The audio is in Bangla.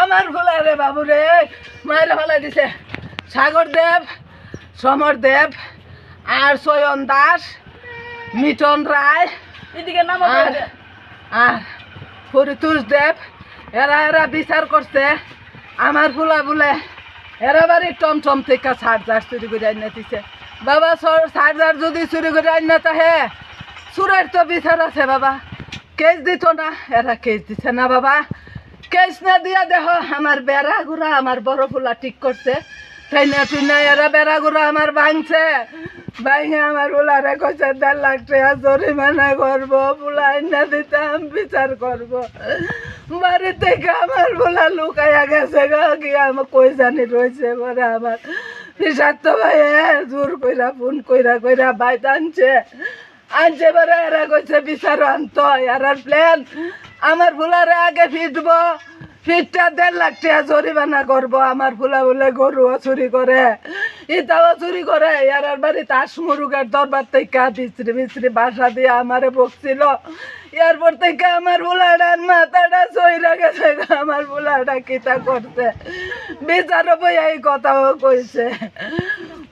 আমার ভোলা রে বাবু রে মায়েরা ফেলাই দিছে সাগর দেব সমর দেব আর সয়ন দাস মিটন রায় এদিকে নামো আর পরিতোষ দেব এরা এরা বিচার করছে। আমার ফুলা বলে এরা বাড়ি টমটম থেকে চার্জার চুরি করে আইনা দিছে। বাবা চার্জার যদি চুরি করে আইনা তাহে চুরের তো বিচার আছে বাবা। কেস দিত না, এরা কেস দিছে না বাবা। কেস না দিয়া দেহ, আমার বেড়া গুড়া আমার বড় ফুলা ঠিক করছে। তাই না তুই না এরা বেড়া গুড়া আমার ভাঙছে। ভাঙে আমার ফুলারে কইছে, দেড় লাখ টাকা জরিমানা করব, ফুলা আইনা দিতাম, বিচার করব। বাড়ি থেকে আমার বোলা লুকাইয়া গেছে গা কি আমার কই জানি রয়েছে পরে আমার। বিষাক্ত ভাই জোর কইরা, ফোন কইরা কইরা বাইত আনছে আনছে পরে এরা কইছে বিচার আনত এরার প্ল্যান আমার ফুলারে আগে ফিটবো ফিটটা দেড় লাখ টাকা জরিমানা করব। আমার ফুলা বলে গরুও চুরি করে। ইটাও চুরি করে। এরার বাড়ি তাস মুরুগের দরবার থেকে বিচরি বিচরি বাসা দিয়ে আমারে বকছিল। এরপর থেকে আমার ফুলাটার মাথাটা চইরা গেছে আমার ফুলাটা কিতা করছে? বিচারও বই এই কথাও কইছে।